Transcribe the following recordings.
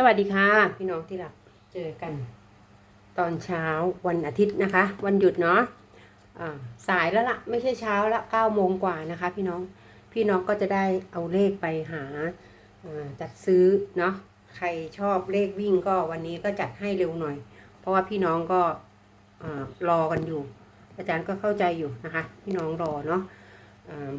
สวัสดีค่ะ พี่น้องที่รักเจอกัน ตอนเช้าวันอาทิตย์นะคะ วันหยุดเนาะอ่าสายแล้วละ่ะไม่ใช่เช้าละเก้าโมงกว่านะคะ พี่น้องพี่น้องก็จะได้เอาเลขไปหาจัดซื้อเนาะใครชอบเลขวิ่งก็วันนี้ก็จัดให้เร็วหน่อย เพราะว่าพี่น้องก็รอกันอยู่ อาจารย์ก็เข้าใจอยู่นะคะ พี่น้องรอเนาะ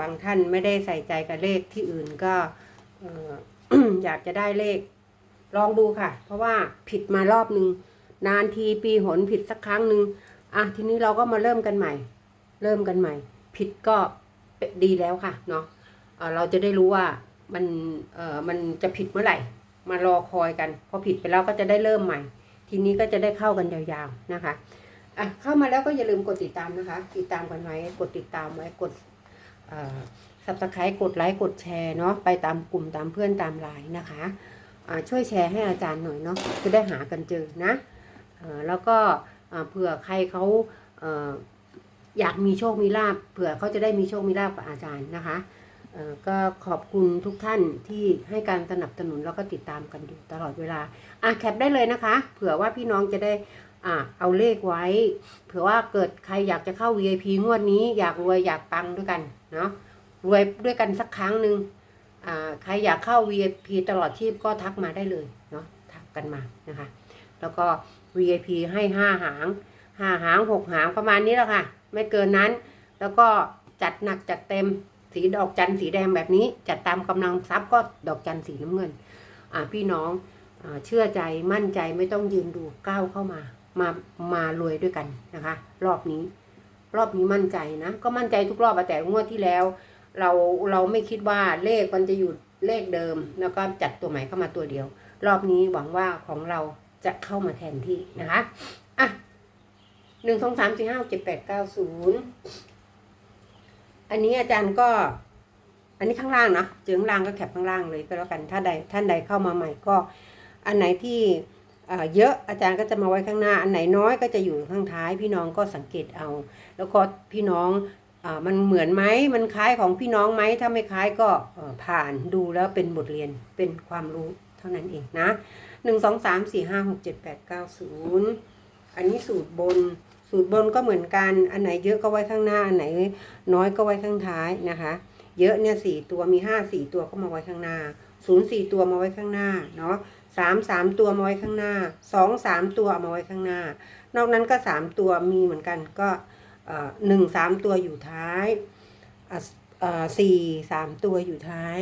บางท่านไม่ได้ใส่ใจกับเลขที่อื่นก็ออยากจะได้เลข ลองดูค่ะ เพราะว่าผิดมารอบหนึ่งนานทีปีหนผิดสักครั้งหนึ่งอะทีนี้เราก็มาเริ่มกันใหม่ เริ่มกันใหม่ ผิดก็ดีแล้วค่ะเนาะเอ่อเราจะได้รู้ว่ามันเอ่อมันจะผิดเมื่อไหร่ มารอคอยกัน พอผิดไปแล้วก็จะได้เริ่มใหม่ ทีนี้ก็จะได้เข้ากันยาวๆนะคะอะเข้ามาแล้วก็อย่าลืมกดติดตามนะคะ ติดตามกันไว้กดติดตามไว้กดสับสไครต์กดไลค์กดแชร์เนาะไปตามกลุ่มตามเพื่อนตามไลน์นะคะ ช่วยแชร์ให้อาจารย์หน่อยเนาะจะได้หากันเจอนะแล้วก็เผื่อใครเขาอยากมีโชคมีลาบเผื่อเขาจะได้มีโชคมีลาบกับอาจารย์นะคะก็ขอบคุณทุกท่านที่ให้การสนับสนุนแล้วก็ติดตามกันอยู่ตลอดเวลาอะแคปได้เลยนะคะ เผื่อว่าพี่น้องจะได้อ่าเอาเลขไว้ เผื่อว่าเกิดใครอยากจะเข้า VIP งวดนี้ อยากรวยอยากปังด้วยกันเนาะรวยด้วยกันสักครั้งหนึ่ง ใครอยากเข้า VIP ตลอดชีพก็ทักมาได้เลยเนาะทักกันมานะคะ แล้วก็ VIP ให้ห้าหางห้าหางหกหางประมาณนี้แหละค่ะ ไม่เกินนั้น แล้วก็จัดหนักจัดเต็มสีดอกจันสีแดงแบบนี้ จัดตามกำลังทรัพย์ก็ดอกจันสีน้ำเงินพี่น้องอเชื่อใจมั่นใจไม่ต้องยืนดูก้าวเข้ามา มามารวยด้วยกันนะคะ รอบนี้ รอบนี้มั่นใจนะ ก็มั่นใจทุกรอบแต่งวดที่แล้ว เราเราไม่คิดว่าเลขมันจะอยู่เลขเดิม แล้วก็จัดตัวใหม่เข้ามาตัวเดียว รอบนี้หวังว่าของเราจะเข้ามาแทนที่นะคะอะหนึ่งสองสามสี่ห้าเจ็ดแปดเก้าศูนย์อันนี้อาจารย์ก็ อันนี้ข้างล่างนะเจอข้างล่างก็แคปข้างล่างเลยก็แล้วกันถ้าใดท่านใดเข้ามาใหม่ก็ อันไหนที่เยอะอาจารย์ก็จะมาไว้ข้างหน้า อันไหนน้อยก็จะอยู่ข้างท้าย พี่น้องก็สังเกตเอา แล้วก็พี่น้อง มันเหมือนไหมมันคล้ายของพี่น้องไหมถ้าไม่คล้ายก็ผ่านดูแล้วเป็นบทเรียนเป็นความรู้เท่านั้นเองนะหนึ่งสองสามสี่ห้าหกเจ็ดแปดเก้าศูนย์อันนี้สูตรบนสูตรบนก็เหมือนกันอันไหนเยอะก็ไว้ข้างหน้า อันไหนน้อยก็ไว้ข้างท้ายนะคะ เยอะเนี่ยสี่ตัวมีห้าสี่ตัวก็มาไว้ข้างหน้าศูนย์สี่ตัวมาไว้ข้างหน้าเนาะสามสามตัวมาไว้ข้างหน้าสองสามตัวเอามาไว้ข้างหน้า นอกนั้นก็สามตัวมีเหมือนกันก็ หนึ่งสามตัวอยู่ท้ายสี่สามตัวอยู่ท้าย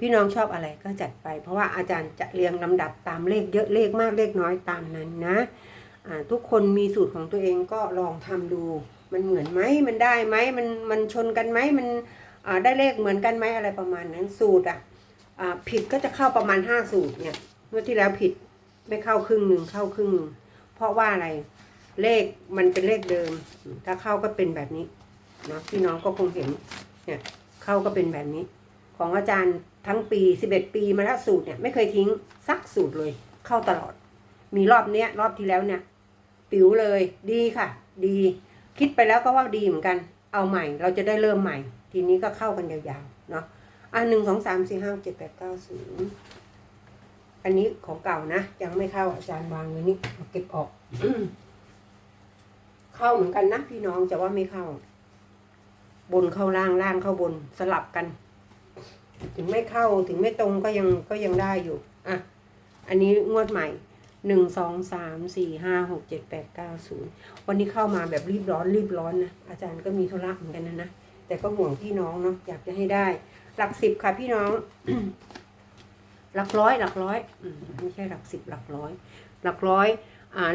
พี่น้องชอบอะไรก็จัดไป เพราะว่าอาจารย์จะเรียงลำดับตามเลขเยอะเลขมากเลขน้อยตามนั้นนะทุกคนมีสูตรของตัวเองก็ลองทำดู มันเหมือนไหมมันได้ไหมมันมันชนกันไหมมันได้เลขเหมือนกันไหมอะไรประมาณนั้นสูตรอะอ่าผิดก็จะเข้าประมาณห้าสูตรเนี่ยเมื่อที่แล้วผิดไม่เข้าครึ่งหนึ่งเข้าครึ่งหนึ่งเพราะว่าอะไร เลขมันเป็นเลขเดิม ถ้าเข้าก็เป็นแบบนี้นะพี่น้องก็คงเห็นเนี่ยเข้าก็เป็นแบบนี้ ของอาจารย์ทั้งปีสิบเอ็ดปีมาแล้วสูตรเนี่ยไม่เคยทิ้งสักสูตรเลย เข้าตลอด มีรอบเนี้ยรอบที่แล้วเนี่ยปิ๋วเลยดีค่ะ ดี คิดไปแล้วก็ว่าดีเหมือนกัน เอาใหม่ เราจะได้เริ่มใหม่ ทีนี้ก็เข้ากันยาวๆเนาะอะหนึ่งสองสามสี่ห้าเจ็ดแปดเก้าศูนย์อันนี้ของเก่านะ ยังไม่เข้าอาจารย์วางไว้นี่เก็บออก เข้าเหมือนกันนะพี่น้องจะว่าไม่เข้า บนเข้าล่างล่างเข้าบนสลับกัน ถึงไม่เข้าถึงไม่ตรงก็ยังก็ยังได้อยู่อะอันนี้งวดใหม่หนึ่งสองสามสี่ห้าหกเจ็ดแปดเก้าศูนย์วันนี้เข้ามาแบบรีบร้อนรีบร้อนนะอาจารย์ก็มีธุระเหมือนกันนะนะแต่ก็ห่วงพี่น้องเนาะอยากจะให้ได้ หลักสิบค่ะพี่น้อง หลักร้อยหลักร้อยอืไม่ใช่หลักสิบหลักร้อย หลักร้อย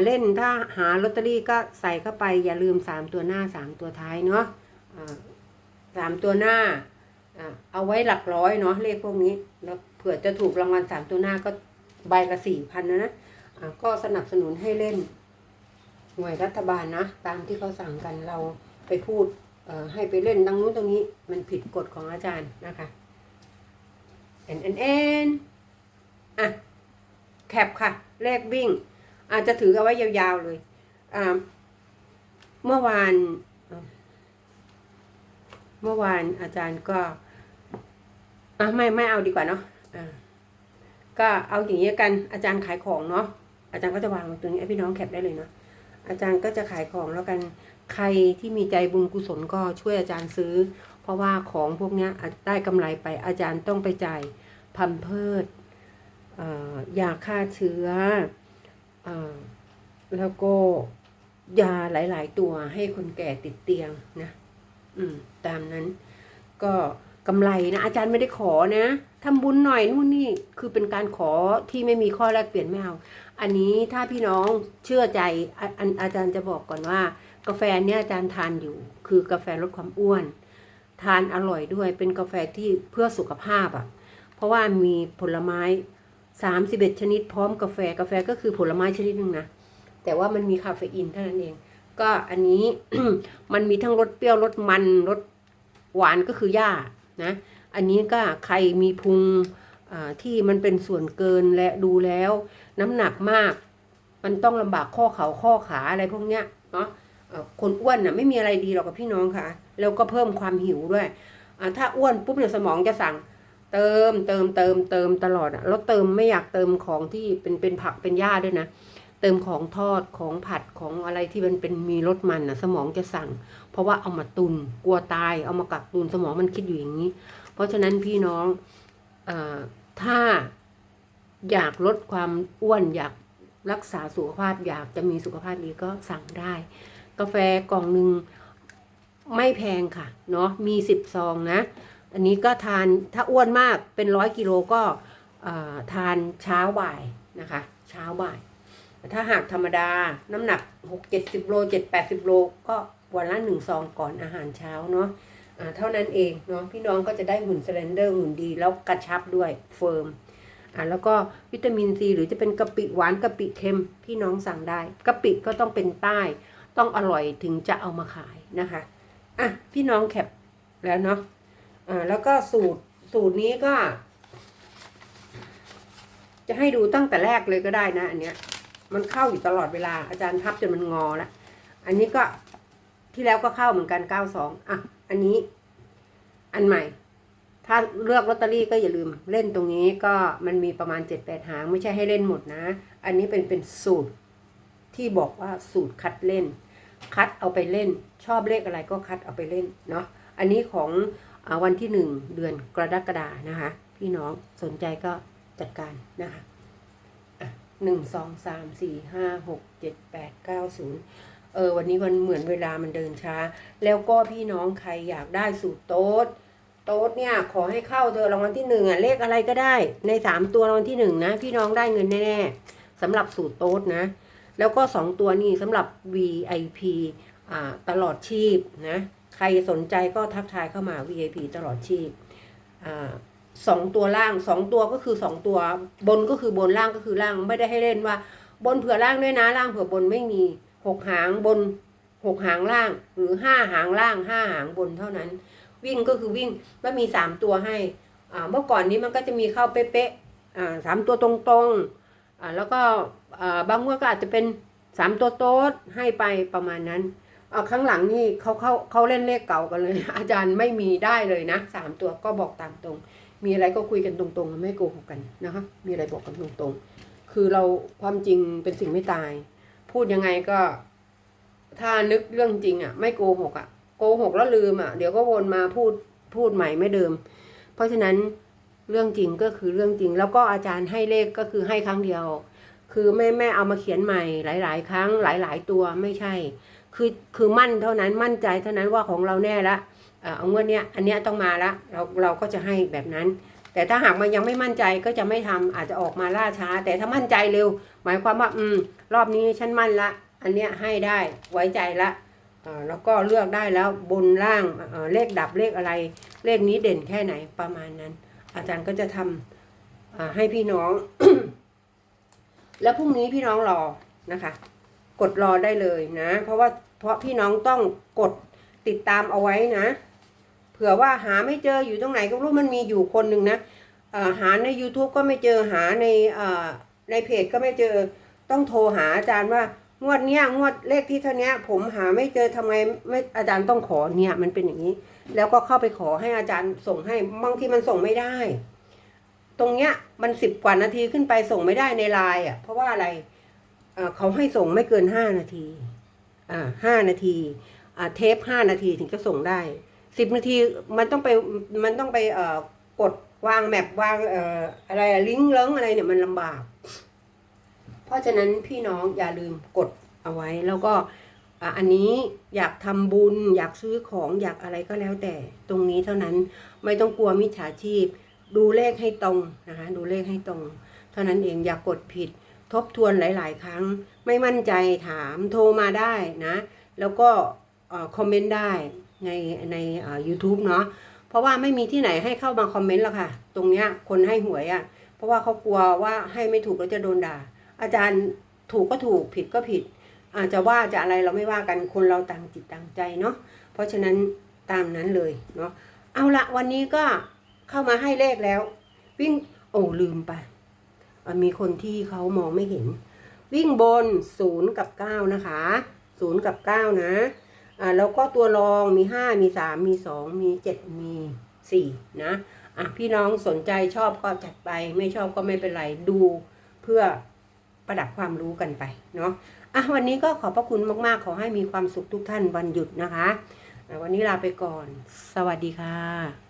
เล่นถ้าหาลอตเตอรี่ก็ใส่เข้าไปอย่าลืมสามตัวหน้าสามตัวท้ายเนาะสามตัวหน้าเอาไว้หลักร้อยเนาะเลขพวกนี้แล้วเผื่อจะถูกรางวัลสามตัวหน้าก็ใบละสี่พันนะนะก็สนับสนุนให้เล่น หน่วยรัฐบาลนะ ตามที่เขาสั่งกันเราไปพูดให้ไปเล่นตรงนู้นตรงนี้มันผิดกฎของอาจารย์นะคะเอ็นเอ็นเอ็นอะแคปค่ะ เลขวิ่ง อาจจะถือเอาไว้ยาวๆเลยเมื่อวาน เมื่อวานอาจารย์ก็อะไม่ไม่เอาดีกว่าเนาะอ่าก็เอาอย่างนี้กัน อาจารย์ขายของเนาะอาจารย์ก็จะวางตรงนี้พี่น้องแคปได้เลยเนาะอาจารย์ก็จะขายของแล้วกันใครที่มีใจบุญกุศลก็ช่วยอาจารย์ซื้อ เพราะว่าของพวกเนี้ยได้กำไรไปอาจารย์ต้องไปจ่ายพัมเพิร์ดเอ่อยาฆ่าเชื้อเอ่อ แล้วก็ยาหลาย ๆ ตัวให้คนแก่ติดเตียงนะอืม ตามนั้น ก็กำไรนะอาจารย์ไม่ได้ขอนะทำบุญหน่อยนู่นนี่คือเป็นการขอที่ไม่มีข้อแลกเปลี่ยนไม่เอาอันนี้ถ้าพี่น้องเชื่อใจอาออาจารย์จะบอกก่อนว่า กาแฟเนี่ยอาจารย์ทานอยู่ คือกาแฟลดความอ้วน ทานอร่อยด้วยเป็นกาแฟที่เพื่อสุขภาพอะ่ะ เพราะว่ามีผลไม้ สามสิบเอ็ดชนิดพร้อมกาแฟกาแฟก็คือผลไม้ชนิดหนึ่งนะ แต่ว่ามันมีคาเฟอีนเท่านั้นเอง ก็อันนี้มันมีทั้งรสเปรี้ยวรสมันรสหวานก็คือหญ้านะ อันนี้ก็ใครมีพุงที่มันเป็นส่วนเกินและดูแล้ว น้ำหนักมาก มันต้องลำบากข้อเข่าข้อขาอะไรพวกเนี้ยเนาะคนอ้วนน่ะไม่มีอะไรดีหรอกกับพี่น้องค่ะ แล้วก็เพิ่มความหิวด้วยถ้าอ้วนปุ๊บเนี่ยสมองจะสั่ง เติมเติมเติมเติมตลอดอะแล้วเติมไม่อยากเติมของที่เป็นเป็นผักเป็นหญ้าด้วยนะ เติมของทอดของผัดของอะไรที่มันเป็นมีรสมันอะสมองจะสั่ง เพราะว่าเอามาตุนกลัวตายเอามากักตุนสมองมันคิดอยู่อย่างนี้ เพราะฉะนั้นพี่น้องอถ้าอยากลดความอ้วนอยากรักษาสุขภาพอยากจะมีสุขภาพดีก็สั่งได้ กาแฟกล่องหนึ่งไม่แพงค่ะ เนาะมีสิบซองนะ อันนี้ก็ทานถ้าอ้วนมากเป็นร้อยกิโลก็ทานเช้าบ่ายนะคะ เช้าบ่าย ถ้าหากธรรมดาน้ำหนักหกเจ็ดสิบโลเจ็ดแปดสิบโลก็วันละหนึ่งซองก่อนอาหารเช้าเนาะอ่าเท่านั้นเองเนาะพี่น้องก็จะได้หุ่นสเลนเดอร์หุ่นดี แล้วกระชับด้วยเฟิร์มอ่าแล้วก็วิตามินซีหรือจะเป็นกะปิหวานกะปิเค็มพี่น้องสั่งได้กะปิก็ต้องเป็นใต้ ต้องอร่อยถึงจะเอามาขายนะคะอะพี่น้องแคปแล้วเนาะ อ่าแล้วก็สูตรสูตรนี้ก็ จะให้ดูตั้งแต่แรกเลยก็ได้นะ อันเนี้ย มันเข้าอยู่ตลอดเวลาอาจารย์พับจนมันงอแล้วอันนี้ก็ที่แล้วก็เข้าเหมือนกันเก้าสองอะ อันนี้ อันใหม่ ถ้าเลือกลอตเตอรี่ก็อย่าลืมเล่นตรงนี้ก็มันมีประมาณเจ็ดแปดหางไม่ใช่ให้เล่นหมดนะ อันนี้เป็นเป็นสูตรที่บอกว่าสูตรคัดเล่น คัดเอาไปเล่น ชอบเลขอะไรก็คัดเอาไปเล่นเนาะอันนี้ของ วันที่หนึ่งเดือนกรกฎานะคะ พี่น้องสนใจก็จัดการนะคะหนึ่งสองสามสี่ห้าหกเจ็ดแปดเก้าศูนย์เออวันนี้วันเหมือนเวลามันเดินช้า แล้วก็พี่น้องใครอยากได้สูตรโต๊ดโต๊ดเนี่ยขอให้เข้าเธอรางวัลที่หนึ่งอะเลขอะไรก็ได้ในสามตัวรางวัลที่หนึ่งนะ พี่น้องได้เงินแน่ๆสำหรับสูตรโต๊ดนะ แล้วก็สองตัวนี้สำหรับ VIP อ่าตลอดชีพนะ รสนใจก็ทักทายเข้ามา VIP ตลอดชีพสองตัวล่างสองตัวก็คือสองตัวบนก็คือบนล่างก็คือล่างไม่ได้ให้เล่นว่า บนเผื่อล่างด้วยนะล่างเผื่อบนไม่มีหกหางบนหกหางล่าง หรือห้าหางล่างห้าหางบนเท่านั้น วิ่งก็คือวิ่งแล้วมีสามตัวให้เมื่อก่อนนี้มันก็จะมีเข้าเป๊ะๆสามตัวตรงๆแล้วก็บางงวดก็อาจจะเป็นสามตัวโต๊ดให้ไปประมาณนั้น ข้างหลังนี่เขาเขาเขาเล่นเลขเก่ากันเลย อาจารย์ไม่มีได้เลยนะสามตัวก็บอกตามตรง มีอะไรก็คุยกันตรงๆ ไม่โกหกกันนะคะมีอะไรบอกกันตรงๆ คือเราความจริงเป็นสิ่งไม่ตาย พูดยังไงก็ ถ้านึกเรื่องจริงอะ ไม่โกหกอะโกหกแล้วลืมอะเดี๋ยวก็วนมาพูดพูดใหม่ไม่เดิม เพราะฉะนั้นเรื่องจริงก็คือเรื่องจริง แล้วก็อาจารย์ให้เลขก็คือให้ครั้งเดียว คือแม่แม่เอามาเขียนใหม่หลาย ๆ ครั้งหลาย ๆ ตัวไม่ใช่ คือคือมั่นเท่านั้นมั่นใจเท่านั้นว่าของเราแน่ละเอ่อเอางวดเนี้ยอันเนี้ยต้องมาละเราเราก็จะให้แบบนั้น แต่ถ้าหากมันยังไม่มั่นใจก็จะไม่ทำอาจจะออกมาล่าช้า แต่ถ้ามั่นใจเร็ว หมายความว่าอืมรอบนี้ฉันมั่นละ อันเนี้ยให้ได้ไว้ใจละอ่อแล้วก็เลือกได้แล้วบนล่างเอ่อเลขดับเลขอะไร เลขนี้เด่นแค่ไหนประมาณนั้น อาจารย์ก็จะทำอ่าให้พี่น้อง แล้วพรุ่งนี้พี่น้องรอนะคะ กดรอได้เลยนะ เพราะว่าเพราะพี่น้องต้องกดติดตามเอาไว้นะ เผื่อว่าหาไม่เจออยู่ตรงไหนก็รู้มันมีอยู่คนหนึ่งนะหาใน YouTube ก็ไม่เจอหาในในเพจก็ไม่เจอต้องโทรหาอาจารย์ว่างวดเนี้ยงวดเลขที่เท่านี้ผมหาไม่เจอทำไมไม่อาจารย์ต้องขอเนี่ยมันเป็นอย่างนี้ แล้วก็เข้าไปขอให้อาจารย์ส่งให้บางทีมันส่งไม่ได้ ตรงเนี้ยมันสิบกว่านาทีขึ้นไปส่งไม่ได้ในไลน์อะเพราะว่าอะไร เขาให้ส่งไม่เกินห้านาทีอ่าห้านาทีอ่าเทปห้านาทีถึงจะส่งได้สิบนาทีมันต้องไปมันต้องไปเอ่อกดวางแมปวางเอ่ออะไรลิงก์เลิงอะไรเนี่ยมันลำบาก เพราะฉะนั้นพี่น้องอย่าลืมกดเอาไว้แล้วก็อะอันนี้อยากทำบุญ อยากซื้อของอยากอะไรก็แล้วแต่ ตรงนี้เท่านั้นไม่ต้องกลัวมิจฉาชีพ ดูเลขให้ตรงนะคะ ดูเลขให้ตรง เท่านั้นเองอย่ากกดผิด ทบทวนหลาย ๆ ครั้ง ไม่มั่นใจถามโทรมาได้นะ แล้วก็คอมเมนต์ได้ในในเอ่อ YouTube เนาะเพราะว่าไม่มีที่ไหนให้เข้ามาคอมเมนต์แล้วค่ะ ตรงเนี้ยคนให้หวยอะ่ะ เพราะว่าเขากลัวว่าให้ไม่ถูกแล้วจะโดนด่า อาจารย์ถูกก็ถูกผิดก็ผิด อาจจะว่าจะอะไรเราไม่ว่ากันคนเราต่างจิตต่างใจเนาะเพราะฉะนั้นตามนั้นเลยเนาะเอาละวันนี้ก็เข้ามาให้เลขแล้ว วิ่งโอ้ลืมไป มีคนที่เขามองไม่เห็น วิ่งบนศูนย์กับเก้านะคะศูนย์กับเก้านะอ่าแล้วก็ตัวรองมีห้ามีสามมีสองมีเจ็ดมีสี่นะอะพี่น้องสนใจชอบก็จัดไปไม่ชอบก็ไม่เป็นไรดูเพื่อประดับความรู้กันไปเนาะอะวันนี้ก็ขอบพระคุณมาก ๆ ขอให้มีความสุขทุกท่านวันหยุดนะคะอะวันนี้ลาไปก่อน สวัสดีค่ะ